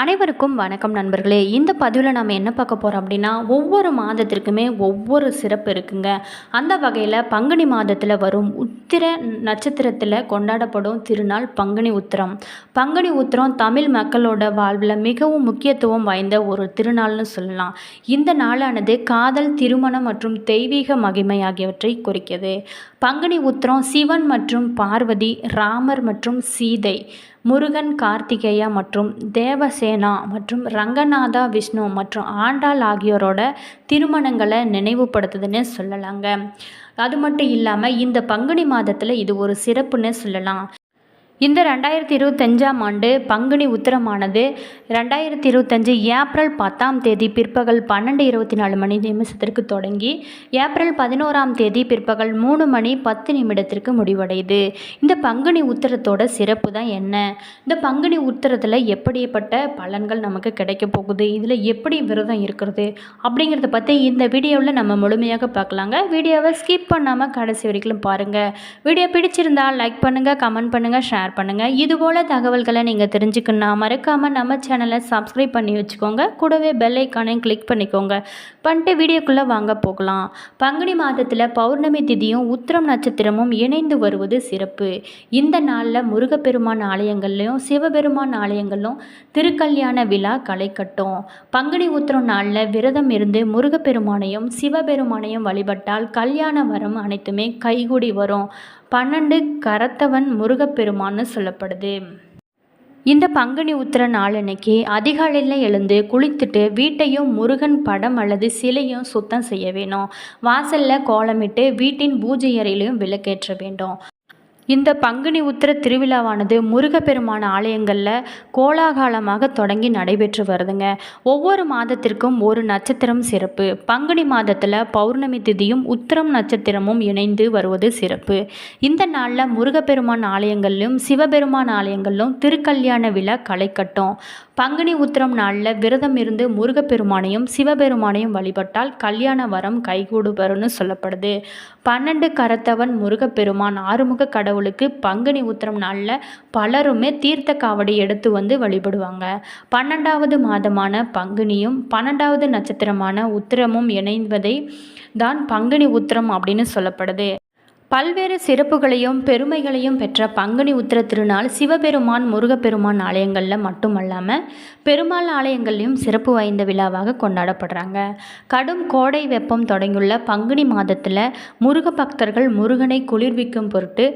அனைவருக்கும் வணக்கம் நண்பர்களே. இந்த பதிவில் நம்ம என்ன பார்க்க போகிறோம் அப்படின்னா ஒவ்வொரு மாதத்திற்குமே ஒவ்வொரு சிறப்பு இருக்குங்க. அந்த வகையில் பங்குனி மாதத்தில் வரும் சித்திர நட்சத்திரத்தில் கொண்டாடப்படும் திருநாள் பங்குனி உத்திரம். பங்குனி உத்திரம் தமிழ் மக்களோட வாழ்வில் மிகவும் முக்கியத்துவம் வாய்ந்த ஒரு திருநாள்னு சொல்லலாம். இந்த நாளானது காதல் திருமணம் மற்றும் தெய்வீக மகிமை ஆகியவற்றை குறிக்கிறது பங்குனி உத்திரம் சிவன் மற்றும் பார்வதி ராமர் மற்றும் சீதை முருகன் கார்த்திகேயா மற்றும் தேவசேனா மற்றும் ரங்கநாதா விஷ்ணு மற்றும் ஆண்டாள் ஆகியோரோட திருமணங்களை நினைவுபடுத்துதுன்னு சொல்லலாங்க. அது மட்டும் இல்லாமல் இந்த பங்குனி மாதத்தில் இது ஒரு சிறப்புன்னு சொல்லலாம். இந்த ரெண்டாயிரத்தி இருபத்தஞ்சாம் ஆண்டு பங்குனி உத்திரமானது ரெண்டாயிரத்தி இருபத்தஞ்சு ஏப்ரல் பத்தாம் தேதி பிற்பகல் பன்னெண்டு இருபத்தி நாலு மணி நிமிஷத்திற்கு தொடங்கி ஏப்ரல் பதினோராம் தேதி பிற்பகல் மூணு மணி பத்து நிமிடத்திற்கு முடிவடையுது. இந்த பங்குனி உத்திரத்தோட சிறப்பு தான் என்ன? இந்த பங்குனி உத்திரத்தில் எப்படிப்பட்ட பலன்கள் நமக்கு கிடைக்க போகுது? இதில் எப்படி விரதம் இருக்கிறது? அப்படிங்கிறத பற்றி இந்த வீடியோவில் நம்ம முழுமையாக பார்க்கலாங்க. வீடியோவை ஸ்கிப் பண்ணாமல் கடைசி வரைக்கும் பாருங்கள் வீடியோ பிடிச்சிருந்தால் லைக் பண்ணுங்கள் கமெண்ட் பண்ணுங்கள் ஷேர் ஷேர் பண்ணுங்கள் இதுபோல் தகவல்களை நீங்கள் தெரிஞ்சுக்கணுன்னா மறக்காமல் நம்ம சேனலை சப்ஸ்கிரைப் பண்ணி வச்சுக்கோங்க. கூடவே பெல் ஐக்கானையும் கிளிக் பண்ணிக்கோங்க. பண்ணிட்டு வீடியோக்குள்ளே வாங்க போகலாம். பங்குனி மாதத்தில் பௌர்ணமி திதியும் உத்திரம் நட்சத்திரமும் இணைந்து வருவது சிறப்பு. இந்த நாளில் முருகப்பெருமான் ஆலயங்கள்லையும் சிவபெருமான் ஆலயங்களும் திருக்கல்யாண விழா களை கட்டும் பங்குனி உத்திரம் நாளில் விரதம் இருந்து முருகப்பெருமானையும் சிவபெருமானையும் வழிபட்டால் கல்யாண வரம் அனைத்துமே கைகூடி வரும். பன்னெண்டு கரத்தவன் முருகப்பெருமான்னு சொல்லப்படுது. இந்த பங்குனி உத்திர நாளன்னைக்கு அதிகாலையில் எழுந்து குளித்துட்டு வீட்டையும் முருகன் படம் அல்லது சிலையும் சுத்தம் செய்ய வேணும். வாசலில் கோலமிட்டு வீட்டின் பூஜை அறையிலையும் விளக்கேற்ற வேண்டும். இந்த பங்குனி உத்திர திருவிழாவானது முருகப்பெருமான ஆலயங்களில் கோலாகலமாக தொடங்கி நடைபெற்று வருதுங்க. ஒவ்வொரு மாதத்திற்கும் ஒரு நட்சத்திரம் சிறப்பு. பங்குனி மாதத்தில் பௌர்ணமி திதியும் உத்திரம் நட்சத்திரமும் இணைந்து வருவது சிறப்பு. இந்த நாளில் முருகப்பெருமான் ஆலயங்களிலும் சிவபெருமான் ஆலயங்களிலும் திருக்கல்யாண விழா களை கட்டும் பங்குனி உத்திரம் நாளில் விரதம் இருந்து முருகப்பெருமானையும் சிவபெருமானையும் வழிபட்டால் கல்யாண வரம் கைகூடு வரும்னு சொல்லப்படுது. பன்னெண்டு கரத்தவன் முருகப்பெருமான் ஆறுமுக கடவுளுக்கு பங்குனி உத்திரம் நாளில் பலருமே தீர்த்த காவடி எடுத்து வந்து வழிபடுவாங்க. பன்னெண்டாவது மாதமான பங்குனியும் பன்னெண்டாவது நட்சத்திரமான உத்திரமும் இணைவதை தான் பங்குனி உத்திரம் அப்படின்னு சொல்லப்படுது. பல்வேறு சிறப்புகளையும் பெருமைகளையும் பெற்ற பங்குனி உத்திர திருநாள் சிவபெருமான் முருகப்பெருமான் ஆலயங்களில் மட்டுமல்லாமல் பெருமாள் ஆலயங்கள்லையும் சிறப்பு வாய்ந்த விழாவாக கொண்டாடப்படுறாங்க. கடும் கோடை வெப்பம் தொடங்கியுள்ள பங்குனி மாதத்தில் முருக பக்தர்கள் முருகனை குளிர்விக்கும் பொருட்டு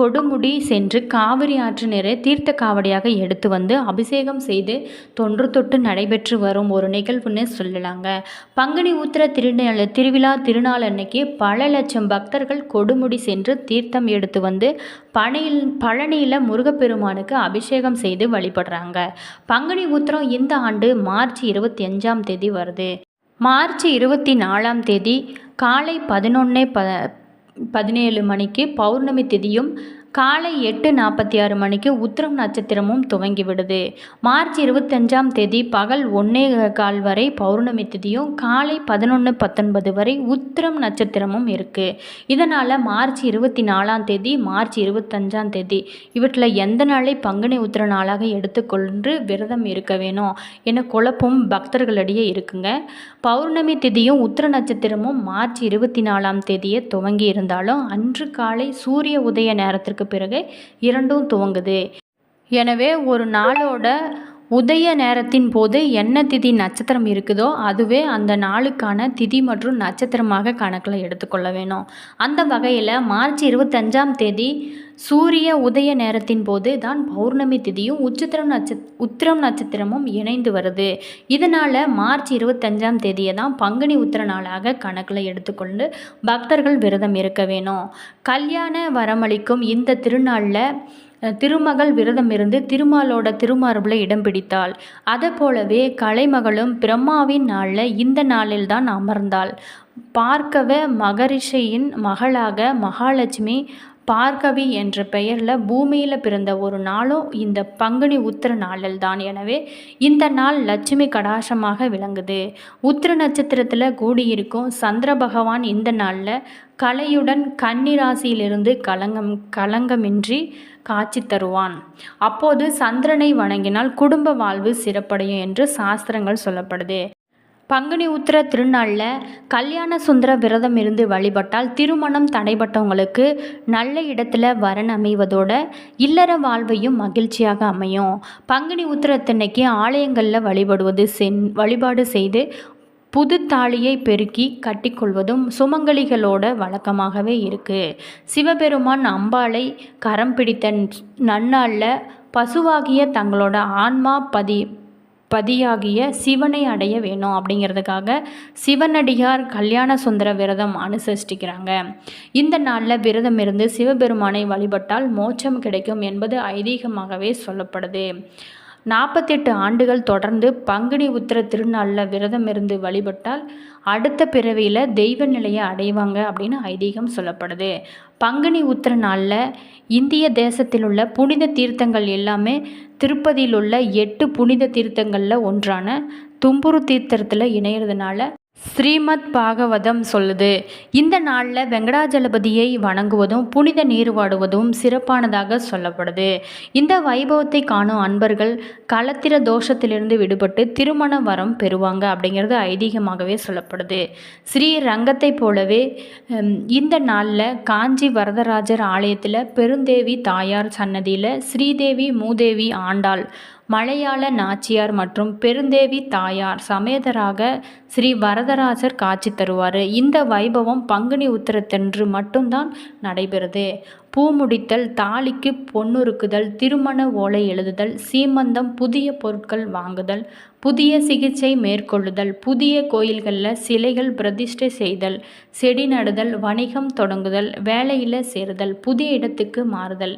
கொடுமுடி சென்று காவிரி ஆற்று நீரை தீர்த்த காவடியாக எடுத்து வந்து அபிஷேகம் செய்து தொன்று தொட்டு நடைபெற்று வரும் ஒரு நிகழ்வுன்னு சொல்லலாங்க. பங்குனி உத்திர திருநாள் திருவிழா திருநாள் அன்னைக்கு பல லட்சம் பக்தர்கள் கொடுமுடி சென்று தீர்த்தம் எடுத்து வந்து பனையில் பழனியில் முருகப்பெருமானுக்கு அபிஷேகம் செய்து வழிபடுறாங்க. பங்குனி உத்திரம் இந்த ஆண்டு மார்ச் இருபத்தி அஞ்சாம் தேதி வருது. மார்ச் இருபத்தி நாலாம் தேதி காலை பதினொன்று ப பதினேழு மணிக்கு பௌர்ணமி திதியும் காலை எட்டு நாற்பத்தி ஆறு மணிக்கு உத்திரம் நட்சத்திரமும் துவங்கி விடுது மார்ச் இருபத்தஞ்சாம் தேதி பகல் ஒன்னே கால் வரை பௌர்ணமி திதியும் காலை பதினொன்று பத்தொன்பது வரை உத்திரம் நட்சத்திரமும் இருக்குது இதனால் மார்ச் இருபத்தி நாலாம் தேதி மார்ச் இருபத்தஞ்சாம் தேதி இவற்றில் எந்த நாளை பங்குனி உத்திர நாளாக எடுத்துக்கொண்டு விரதம் இருக்க வேணும் என குழப்பம் பக்தர்களிடையே இருக்குங்க. பௌர்ணமி திதியும் உத்திர நட்சத்திரமும் மார்ச் இருபத்தி நாலாம் தேதியே துவங்கி இருந்தாலும் அன்று காலை சூரிய உதய நேரத்திற்கு பிறகு இரண்டும் துவங்குது. எனவே ஒரு நாளோட உதய நேரத்தின் போது என்ன திதி நட்சத்திரம் இருக்குதோ அதுவே அந்த நாளுக்கான திதி மற்றும் நட்சத்திரமாக கணக்கில் எடுத்துக்கொள்ள வேணும். அந்த வகையில் மார்ச் இருபத்தஞ்சாம் தேதி சூரிய உதய நேரத்தின் போது தான் பௌர்ணமி திதியும் உச்சித்திரம் நட்ச உத்திரம் நட்சத்திரமும் இணைந்து வருது. இதனால் மார்ச் இருபத்தஞ்சாம் தேதியை தான் பங்குனி உத்திர நாளாக கணக்கில் எடுத்துக்கொண்டு பக்தர்கள் விரதம் இருக்க வேணும். கல்யாண வரமளிக்கும் இந்த திருநாளில் திருமகள் விரதம் இருந்து திருமாலோட திருமார்பில் இடம் பிடித்தாள். அதை போலவே கலைமகளும் பிரம்மாவின் நாளில் இந்த நாளில் தான் அமர்ந்தாள். பார்க்கவ மகரிஷியின் மகளாக மகாலட்சுமி பார்கவி என்ற பெயரில் பூமியில் பிறந்த ஒரு நாளும் இந்த பங்குனி உத்திர நாளில் தான். எனவே இந்த நாள் லட்சுமி கடாசமாக விளங்குது. உத்திர நட்சத்திரத்தில் கூடியிருக்கும் சந்திர பகவான் இந்த நாளில் கலையுடன் கன்னிராசியிலிருந்து கலங்கம் கலங்கமின்றி காட்சி தருவான். அப்போது சந்திரனை வணங்கினால் குடும்ப வாழ்வு சிறப்படையும் என்று சாஸ்திரங்கள் சொல்லப்படுது. பங்குனி உத்திர திருநாளில் கல்யாண சுந்தர விரதம் இருந்து வழிபட்டால் திருமணம் தடைபட்டவங்களுக்கு நல்ல இடத்துல வரன் அமைவதோட இல்லற வாழ்வையும் மகிழ்ச்சியாக அமையும். பங்குனி உத்திரத்தன்னைக்கு ஆலயங்களில் வழிபடுவது சென் வழிபாடு செய்து புது தாலியை பெருக்கி கட்டிக்கொள்வதும் சுமங்கலிகளோட வழக்கமாகவே இருக்குது சிவபெருமான் அம்பாளை கரம் பிடித்த நன்னாளில் பசுவாகிய தங்களோட ஆன்மா பதி பதியாகிய சிவனை அடைய வேணும் அப்படிங்கிறதுக்காக சிவனடியார் கல்யாண சுந்தர விரதம் அனுசரிச்சிக்கிறாங்க. இந்த நாளில் விரதம் இருந்து சிவபெருமானை வழிபட்டால் மோட்சம் கிடைக்கும் என்பது ஐதீகமாகவே சொல்லப்படுது. நாற்பத்தெட்டு ஆண்டுகள் தொடர்ந்து பங்குனி உத்திர திருநாளில் விரதம் இருந்து வழிபட்டால் அடுத்த பிறவியில் தெய்வ நிலையை அடைவாங்க அப்படின்னு ஐதீகம் சொல்லப்படுது. பங்குனி உத்திர நாளில் இந்திய தேசத்தில் உள்ள புனித தீர்த்தங்கள் எல்லாமே திருப்பதியில் உள்ள எட்டு புனித தீர்த்தங்களில் ஒன்றான தும்புரு தீர்த்தத்தில் இணையிறதுனால ஸ்ரீமத் பாகவதம் சொல்லுது. இந்த நாளில் வெங்கடாஜலபதியை வணங்குவதும் புனித நீர்வாடுவதும் சிறப்பானதாக சொல்லப்படுது. இந்த வைபவத்தை காணும் அன்பர்கள் களத்திர தோஷத்திலிருந்து விடுபட்டு திருமண வரம் பெறுவாங்க அப்படிங்கிறது ஐதீகமாகவே சொல்லப்படுது. ஸ்ரீ ரங்கத்தை போலவே இந்த நாளில் காஞ்சி வரதராஜர் ஆலயத்தில் பெருந்தேவி தாயார் சன்னதியில் ஸ்ரீதேவி மூதேவி ஆண்டாள் மலையாள நாச்சியார் மற்றும் பெருந்தேவி தாயார் சமேதராக ஸ்ரீ வரதராஜர் காட்சி தருவார். இந்த வைபவம் பங்குனி உத்திரத்தன்று மட்டும்தான் நடைபெறுது. பூ முடித்தல் தாலிக்கு பொன்னுருக்குதல் திருமண ஓலை எழுதுதல் சீமந்தம் புதிய பொருட்கள் வாங்குதல் புதிய சிகிச்சை மேற்கொள்ளுதல் புதிய கோயில்களில் சிலைகள் பிரதிஷ்டை செய்தல் செடி நடுதல் வணிகம் தொடங்குதல் வேலையில் சேருதல் புதிய இடத்துக்கு மாறுதல்.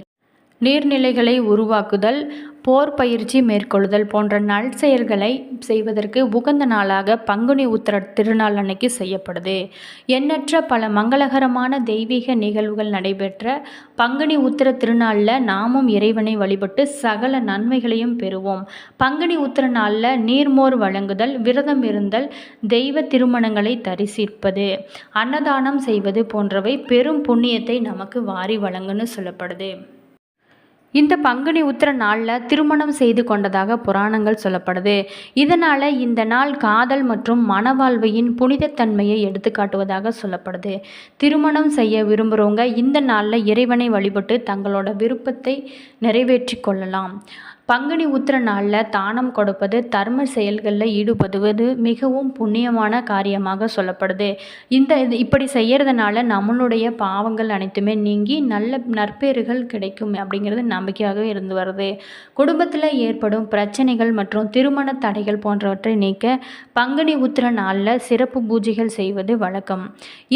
நீர்நிலைகளை உருவாக்குதல் போர் பயிற்சி மேற்கொள்ளுதல் போன்ற நல் செயல்களை செய்வதற்கு உகந்த நாளாக பங்குனி உத்திர திருநாள் அன்னைக்கு செய்யப்படுது. எண்ணற்ற பல மங்களகரமான தெய்வீக நிகழ்வுகள் நடைபெற்ற பங்குனி உத்திர திருநாளில் நாமும் இறைவனை வழிபட்டு சகல நன்மைகளையும் பெறுவோம். பங்குனி உத்திர நாளில் நீர்மோர் வழங்குதல் விரதம் இருந்தல் தெய்வ திருமணங்களை தரிசிப்பது அன்னதானம் செய்வது போன்றவை பெரும் புண்ணியத்தை நமக்கு வாரி வழங்குன்னு சொல்லப்படுது. இந்த பங்குனி உத்திர நாளில் திருமணம் செய்து கொண்டதாக புராணங்கள் சொல்லப்படுது. இதனால் இந்த நாள் காதல் மற்றும் மனவாழ்வையின் புனிதத்தன்மையை எடுத்துக்காட்டுவதாக சொல்லப்படுது. திருமணம் செய்ய விரும்புகிறவங்க இந்த நாளில் இறைவனை வழிபட்டு தங்களோட விருப்பத்தை நிறைவேற்றி கொள்ளலாம். பங்குனி உத்திர நாளில் தானம் கொடுப்பது தர்ம செயல்களில் ஈடுபடுவது மிகவும் புண்ணியமான காரியமாக சொல்லப்படுது. இந்த இது இப்படி செய்கிறதுனால நம்மளுடைய பாவங்கள் அனைத்துமே நீங்கி நல்ல நற்பேறுகள் கிடைக்கும் அப்படிங்கிறது நம்பிக்கையாகவே இருந்து வருது. குடும்பத்தில் ஏற்படும் பிரச்சனைகள் மற்றும் திருமண தடைகள் போன்றவற்றை நீக்க பங்குனி உத்திர நாளில் சிறப்பு பூஜைகள் செய்வது வழக்கம்.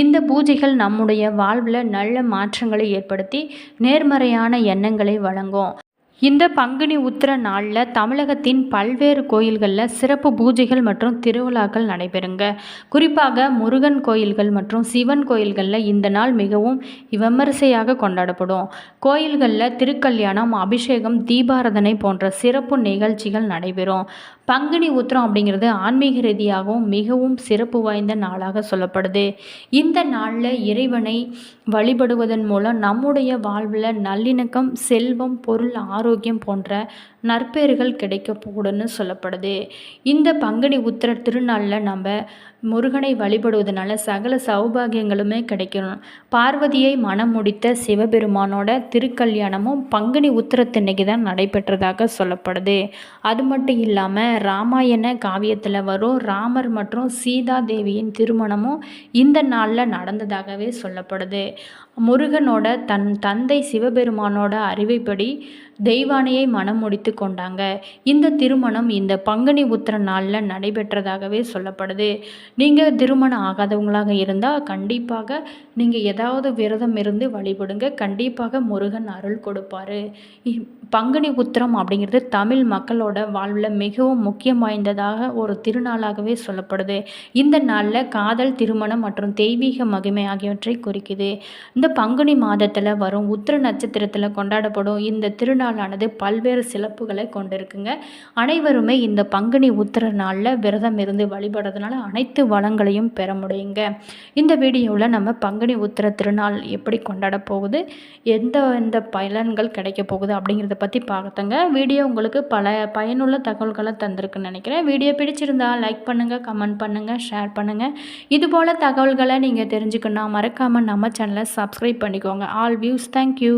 இந்த பூஜைகள் நம்முடைய வாழ்வில் நல்ல மாற்றங்களை ஏற்படுத்தி நேர்மறையான எண்ணங்களை வழங்கும். இந்த பங்குனி உத்திர நாளில் தமிழகத்தின் பல்வேறு கோயில்களில் சிறப்பு பூஜைகள் மற்றும் திருவிழாக்கள் நடைபெறுங்க. குறிப்பாக முருகன் கோயில்கள் மற்றும் சிவன் கோயில்களில் இந்த நாள் மிகவும் விமரிசையாக கொண்டாடப்படும். கோயில்களில் திருக்கல்யாணம் அபிஷேகம் தீபாரதனை போன்ற சிறப்பு நிகழ்ச்சிகள் நடைபெறும். பங்குனி உத்திரம் அப்படிங்கிறது ஆன்மீக ரீதியாகவும் மிகவும் சிறப்பு வாய்ந்த நாளாக சொல்லப்படுது. இந்த நாளில் இறைவனை வழிபடுவதன் மூலம் நம்முடைய வாழ்வில் நல்லிணக்கம் செல்வம் பொருள் ஆரோக்கியம் போன்ற நற்பெயர்கள் கிடைக்கக்கூடுன்னு சொல்லப்படுது. இந்த பங்குனி உத்திர திருநாளில் நம்ம முருகனை வழிபடுவதனால சகல சௌபாகியங்களுமே கிடைக்கணும். பார்வதியை மனம் முடித்த சிவபெருமானோட திருக்கல்யாணமும் பங்குனி உத்திரத்தன்னைக்கு தான் நடைபெற்றதாக சொல்லப்படுது. அது மட்டும் இல்லாமல் ராமாயண காவியத்தில் வரும் ராமர் மற்றும் சீதா தேவியின் திருமணமும் இந்த நாளில் நடந்ததாகவே சொல்லப்படுது. முருகனோட தன் தந்தை சிவபெருமானோட அறிவைப்படி தெய்வானையை மனம் முடித்து கொண்டாங்க. இந்த திருமணம் இந்த பங்குனி உத்திர நாளில் நடைபெற்றதாகவே சொல்லப்படுது. நீங்கள் திருமணம் ஆகாதவங்களாக இருந்தால் கண்டிப்பாக நீங்கள் ஏதாவது விரதம் இருந்து வழிபடுங்க. கண்டிப்பாக முருகன் அருள் கொடுப்பார். இ- பங்குனி உத்திரம் அப்படிங்கிறது தமிழ் மக்களோட வாழ்வில் மிகவும் முக்கியம் வாய்ந்ததாக ஒரு திருநாளாகவே சொல்லப்படுது. இந்த நாளில் காதல் திருமணம் மற்றும் தெய்வீக மகிமை ஆகியவற்றை குறிக்குது. இந்த பங்குனி மாதத்தில் வரும் உத்திர நட்சத்திரத்தில் கொண்டாடப்படும் இந்த திருநாள் நாளானது பல்வேறு சிறப்புகளை கொண்டிருக்குங்க. அனைவருமே இந்த பங்குனி உத்திர நாளில் விரதம் இருந்து வழிபடுறதுனால அனைத்து வளங்களையும் பெற முடியுங்க. இந்த வீடியோவில் நம்ம பங்குனி உத்திர திருநாள் எப்படி கொண்டாட போகுது எந்த எந்த பலன்கள் கிடைக்க போகுது அப்படிங்கிறத பற்றி பார்த்தங்க வீடியோ உங்களுக்கு பல பயனுள்ள தகவல்களை தந்திருக்குன்னு நினைக்கிறேன். வீடியோ பிடிச்சிருந்தா லைக் பண்ணுங்கள் கமெண்ட் பண்ணுங்கள் ஷேர் பண்ணுங்கள் இதுபோல் தகவல்களை நீங்கள் தெரிஞ்சுக்கணும் மறக்காமல் நம்ம சேனலை சப்ஸ்கிரைப் பண்ணிக்கோங்க. All views thank you.